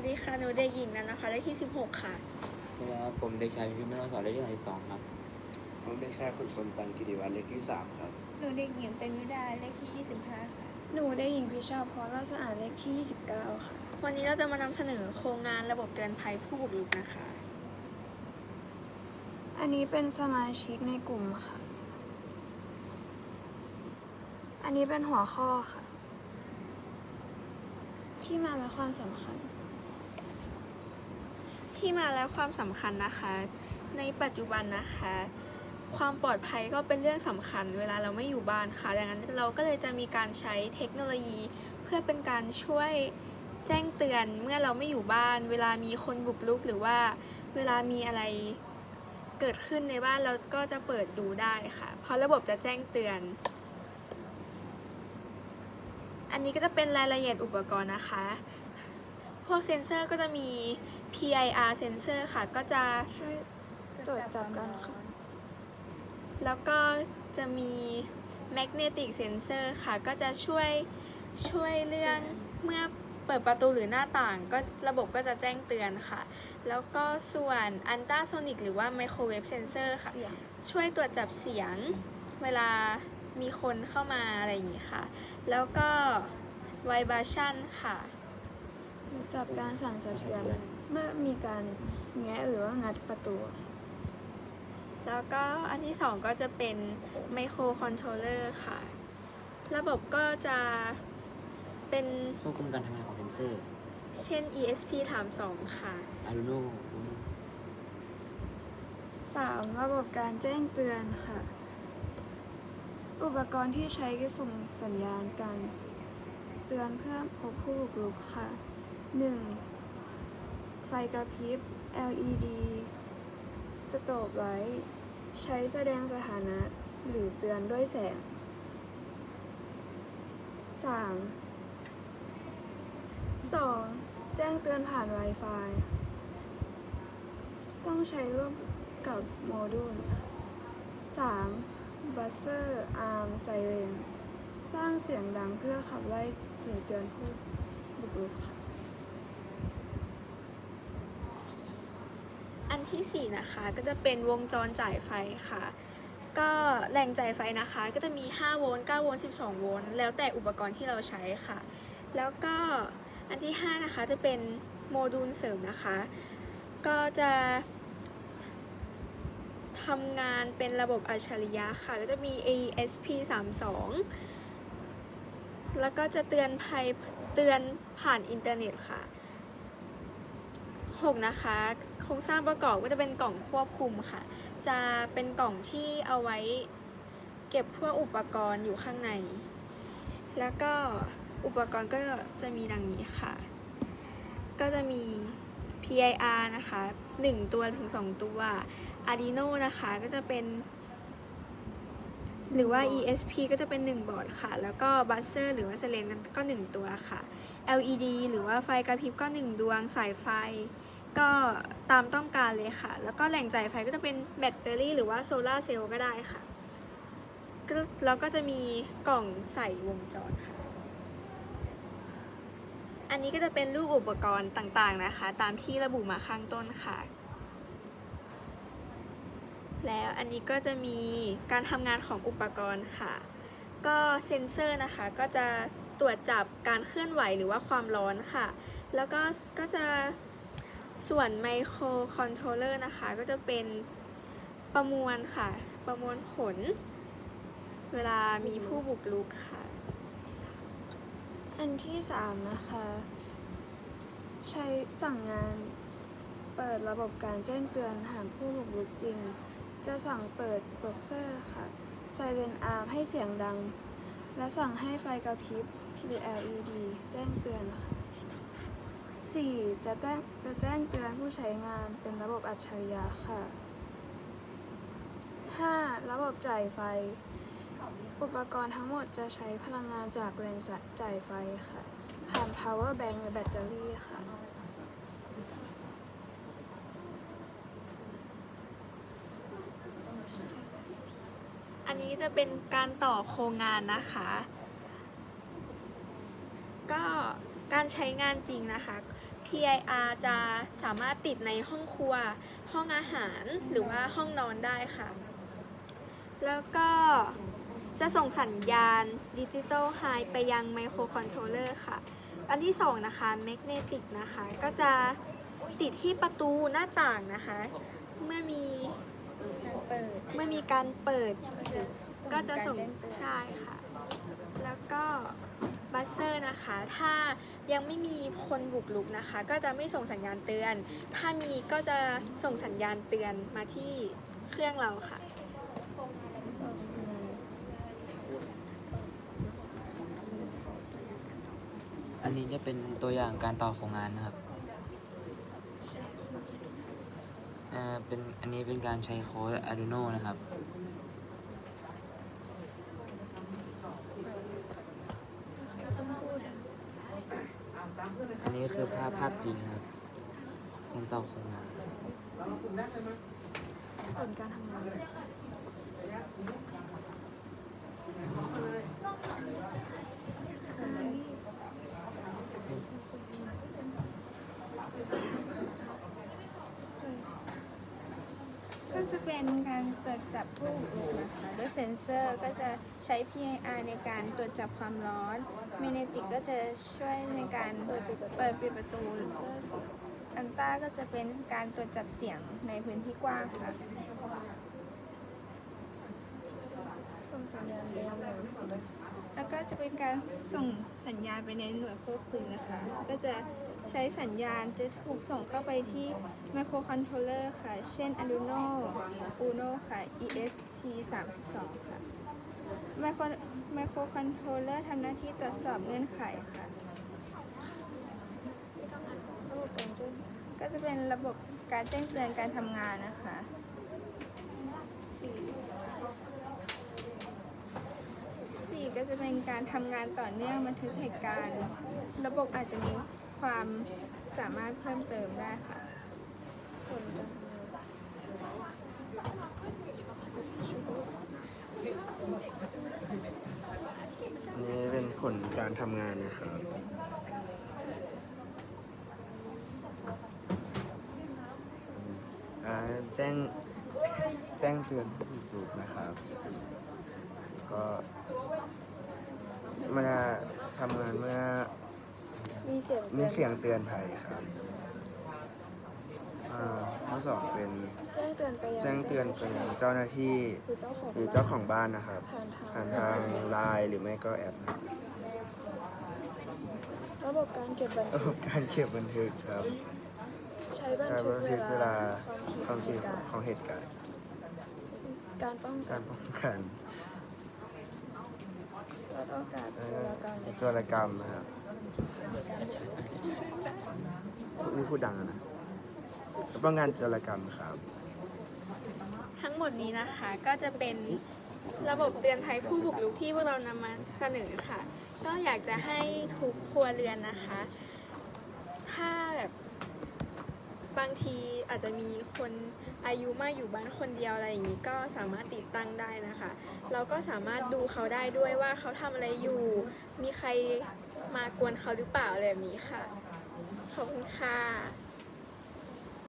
วัสดีค่ะหนูเด็กหญิงนันนะคะเลขที่16ค่ะสวัสดีครับผมเด็กชายพิมพ์แม่นสอนเลขที่สามสิบสองครับผมเด็กชายขุนพลตันกิติวัฒน์เลขที่สามครับหนูเด็กหญิงเป็นวิดาเลขที่25ค่ะหนูได้หญิงพิชาพรราชสะอาดเลขที่29ค่ะ วันนี้เราจะมานำเสนอโครงงานระบบเตือนภัยผู้บุกรุกนะคะ อันนี้เป็นสมาชิกในกลุ่มค่ะ อันนี้เป็นหัวข้อค่ะ ที่มาและความสำคัญ ที่มาและความสำคัญนะคะ ในปัจจุบันนะคะ ความปลอดภัยก็เป็นเรื่องสำคัญ เวลาเราไม่อยู่บ้านค่ะ ดังนั้นเราก็เลยจะมีการใช้เทคโนโลยี เพื่อเป็นการช่วยแจ้งเตือนเมื่อเราไม่อยู่บ้าน เวลามีคนบุกรุกหรือว่าเวลามีอะไรเกิดขึ้นในบ้านเราก็จะเปิดดูได้ค่ะ เพราะระบบจะแจ้งเตือน อันนี้ก็จะเป็นรายละเอียดอุปกรณ์นะคะ พวกเซ็นเซอร์ก็จะมี PIR เซ็นเซอร์ค่ะ ก็จะช่วยตรวจจับการค่ะแล้วก็จะมี magnetic sensor ค่ะ ก็จะช่วยช่วยเรื่องเมื่อเปิดประตูหรือหน้าต่างก็ระบบก็จะแจ้งเตือนค่ะ แล้วก็ส่วน ultrasonic หรือว่า microwave sensor ค่ะเสียงช่วยตรวจจับเสียงเวลามีคนเข้ามาอะไรอย่างนี้ค่ะ แล้วก็ vibration ค่ะ จับการสั่นสะเทือน เมื่อมีการแงะหรือว่างัดประตู แล้วก็อันที่สองก็จะเป็น microcontroller ค่ะ ระบบก็จะเป็นควบคุมการทำงานของเซนเซอร์เช่น ESP 32 ค่ะ Arduino 3. ระบบการแจ้งเตือนค่ะ อุปกรณ์ที่ใช้ส่งสัญญาณการเตือนเพื่อพบผู้บุกรุกค่ะ 1. ไฟกระพริบ LED สโตบไลท์ใช้แสดงสถานะหรือเตือนด้วยแสง 3. 2. แจ้งเตือนผ่าน Wi-Fi ต้องใช้ร่วมกับโมดูล 3. บัสเซอร์อาร์มไซเรนสร้างเสียงดังเพื่อขับไล่หรือเตือนผู้บุกรุกค่ะ อัน ที่ 4 นะคะ ก็จะเป็นวงจรจ่ายไฟค่ะ ก็แหล่งจ่ายไฟนะคะ ก็จะมี 5 โวลต์ 9 โวลต์ 12 โวลต์ แล้วแต่อุปกรณ์ที่เราใช้ค่ะ แล้วก็อันที่ 5 นะคะ จะเป็นโมดูลเสริมนะคะ ก็จะทำงานเป็นระบบอัจฉริยะค่ะแล้วจะมี AESP 32 แล้วก็จะเตือนภัยเตือนผ่านอินเทอร์เน็ตค่ะ 6 นะคะ โครงสร้างประกอบก็จะเป็นกล่องควบคุมค่ะ จะเป็นกล่องที่เอาไว้เก็บพวกอุปกรณ์อยู่ข้างใน แล้วก็อุปกรณ์ก็จะมีดังนี้ค่ะ ก็จะมี PIR นะคะ 1 ตัวถึง 2 ตัว Arduino นะคะก็จะเป็น หรือว่า ESP ก็จะเป็น 1 บอร์ดค่ะ แล้วก็ Buzzer หรือว่า s เ r นก็ 1 ตัวค่ะ LED หรือว่าไฟกระพริบก็ 1 ดวงสายไฟ ก็ตามต้องการเลยค่ะ แล้วก็แหล่งจ่ายไฟก็จะเป็นแบตเตอรี่หรือว่าโซลาเซลล์ก็ได้ค่ะแล้วก็จะมีกล่องใส่วงจรค่ะ อันนี้ก็จะเป็นรูปอุปกรณ์ต่างๆนะคะ ตามที่ระบุมาข้างต้นค่ะ แล้วอันนี้ก็จะมีการทำงานของอุปกรณ์ค่ะ ก็เซ็นเซอร์นะคะก็จะตรวจจับการเคลื่อนไหวหรือว่าความร้อนค่ะ แล้วก็ก็จะ ส่วนไมโครคอนโทรลเลอร์นะคะ ก็จะเป็นประมวลค่ะ ประมวลผล เวลามีผู้บุกรุกค่ะ อันที่3นะคะ ใช้สั่งงานเปิดระบบการแจ้งเตือนหากผู้บุกรุกจริง จะสั่งเปิดโปรเซอร์ค่ะไซเรนอาร์มให้เสียงดัง และสั่งให้ไฟกระพริบ หรือ LED แจ้งเตือนค่ะ 4. จะแจ้งจะแจ้งเตือนผู้ใช้งานเป็นระบบอัจฉริยะค่ะ 5. ระบบจ่ายไฟ อุปกรณ์ทั้งหมดจะใช้พลังงานจากแรงจ่ายไฟค่ะ ผ่าน power bank หรือแบตเตอรี่ค่ะอันนี้จะเป็นการต่อโครงงานนะคะ การใช้งานจริงนะคะ PIR จะสามารถติดในห้องครัว ห้องอาหารหรือว่าห้องนอนได้ค่ะ แล้วก็จะส่งสัญญาณดิจิตอลไฮไปยังไมโครคอนโทรลเลอร์ค่ะ อันที่สองนะคะแมกเนติกนะคะ ก็จะติดที่ประตูหน้าต่างนะคะ เมื่อมีเมื่อมีการเปิดก็จะส่งใช่ค่ะ แล้วก็ บัสเซอร์นะคะ ถ้ายังไม่มีคนบุกรุกนะคะ ก็จะไม่ส่งสัญญาณเตือน ถ้ามีก็จะส่งสัญญาณเตือนมาที่เครื่องเราค่ะอันนี้จะเป็นตัวอย่างการต่อโครงงานนะครับเอ่อเป็นอันนี้เป็นการใช้โค้ด Arduino นะครับ อันนี้คือ ภาพจริงครับการต่อคงงานผลการทำงาน ก็จะเป็นการตรวจจับผู้บุกรุกนะคะด้วยเซ็นเซอร์ก็จะใช้ PIR ในการตรวจจับความร้อนเมเนติกก็จะช่วยในการเปิดปิดประตูอันต้าก็จะเป็นการตรวจจับเสียงในพื้นที่กว้างค่ะส่งสัญญาณไปยังหน่วยแล้วก็จะเป็นการส่งสัญญาณไปในหน่วยควบคุมนะคะ ก็จะ ใช้สัญญาณจะถูกส่งเข้าไปที่ microcontroller ค่ะ เช่น Arduino Uno ค่ะ ESP 32 ค่ะ Micro microcontroller ทำหน้าที่ตรวจสอบเงื่อนไขค่ะ ก็จะเป็นระบบการแจ้งเตือนการทำงานนะคะสี่สี่ก็จะเป็นการทำงานต่อเนื่องบันทึกเหตุการณ์ ระบบอาจจะมี ความสามารถเพิ่มเติมได้ค่ะนอันนี้เป็นผลการทำงานนะครับอ่าแจ้งแจ้งเตือนผู้บุกรุกนะครับ ก็มันจะทำงานเมื่อ มีเสียงมีเสียงเตือนภัยครับอ่าข้อสองเป็นแจ้งเตือนไปยังแจ้งเตือนไปยังเจ้าหน้าที่คือเจ้าของหรือเจ้าของบ้านนะครับ ผ่านทาผ่างนทางไลน์หรือไม่ก็แอปนะครับระบบการเก็บบันระทึบกบการเก็บบันทึกครับ ใช้ใช้บันทึกเวลาความถี่ถี่ของเหตุการณ์การป้องกักานรป้องกันลดโอกาสเอ่ตัวอละกันโจรกรรมนะครับ นี่พูดดังอะนะป้องกันจรกรรมครับ ทั้งหมดนี้นะคะก็จะเป็นระบบเตือนภัยผู้บุกรุกที่พวกเรานำมาเสนอค่ะ ก็อยากจะให้ทุกครัวเรือนนะคะ ถ้าแบบบางทีอาจจะมีคนอายุมากอยู่บ้านคนเดียวอะไรอย่างนี้ก็สามารถติดตั้งได้นะคะ เราก็สามารถดูเขาได้ด้วยว่าเขาทำอะไรอยู่ มีใคร มากวนเขาหรือเปล่าอะไรแบบนี้ค่ะ ขอบคุณค่ะ